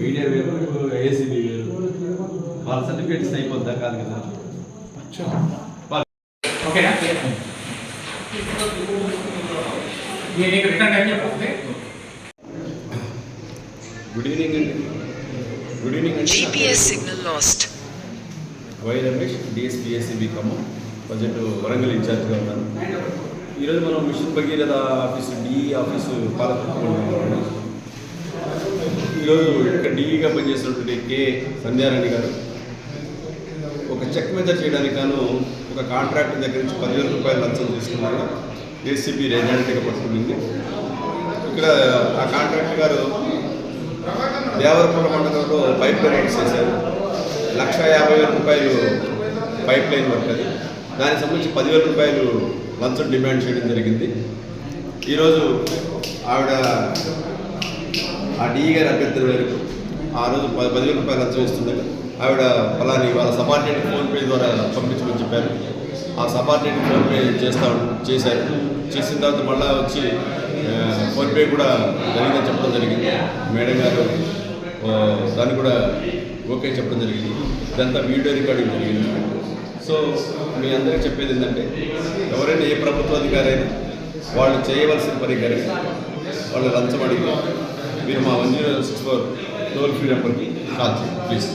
Media వేరు ACB వేరు. వాళ్ళ సర్టిఫికేట్స్ అయిపోద్దా కాదు. కదా ఓకేనా గుడ్ ఈవినింగ్ అండి. గుడ్ ఈవినింగ్ అండి. GPS signal lost. Y Ramesh DSP ACB Khammam budget Warangal ఇన్ఛార్జ్గా ఉన్నాను. ఈరోజు మనం mission Bhagiratha office DE office పాలకొట్టుకుంటున్నాం ఈరోజు ఇక్కడ డిఈగా పనిచేసినటువంటి కే సంధ్యారాణి గారు. ఒక చెక్ మీద చేయడానికి గాను ఒక కాంట్రాక్ట్ దగ్గర నుంచి పదివేల రూపాయలు లంచం తీసుకున్నారు. ఏసీబీ రెజెంట్గా పట్టుకుంది ఇక్కడ ఆ కాంట్రాక్ట్ గారు దేవరపురం మండలంలో పైప్ లైన్ చేశారు. లక్ష యాభై వేల రూపాయలు పైప్ లైన్ పడుతుంది దానికి సంబంధించి పదివేల రూపాయలు లంచం డిమాండ్ చేయడం జరిగింది. ఈరోజు ఆవిడ ఆ డిఈ గారి అభ్యర్థుల మేరకు ఆ రోజు పది పదివేల రూపాయలు లంచం ఇస్తుండగా ఆవిడ ఫలాని వాళ్ళ సబార్డినేట్ ఫోన్పే ద్వారా పంపించమని చెప్పారు. ఆ సబార్డినేట్ ఫోన్పే చేస్తా చేశారు. చేసిన తర్వాత మళ్ళీ వచ్చి ఫోన్పే కూడా జరిగిందని చెప్పడం జరిగింది. మేడం గారు దాన్ని కూడా ఓకే చెప్పడం జరిగింది. ఇదంతా వీడియో రికార్డింగ్ జరిగింది. సో మీ అందరికీ చెప్పేది ఏంటంటే ఎవరైనా ఏ ప్రభుత్వ అధికారి అయినా వాళ్ళు చేయవలసిన పని కానీ వాళ్ళు లంచం అడిగి మీరు మా one zero six four toll free నెంబర్కి కాల్ చేయండి ప్లీజ్.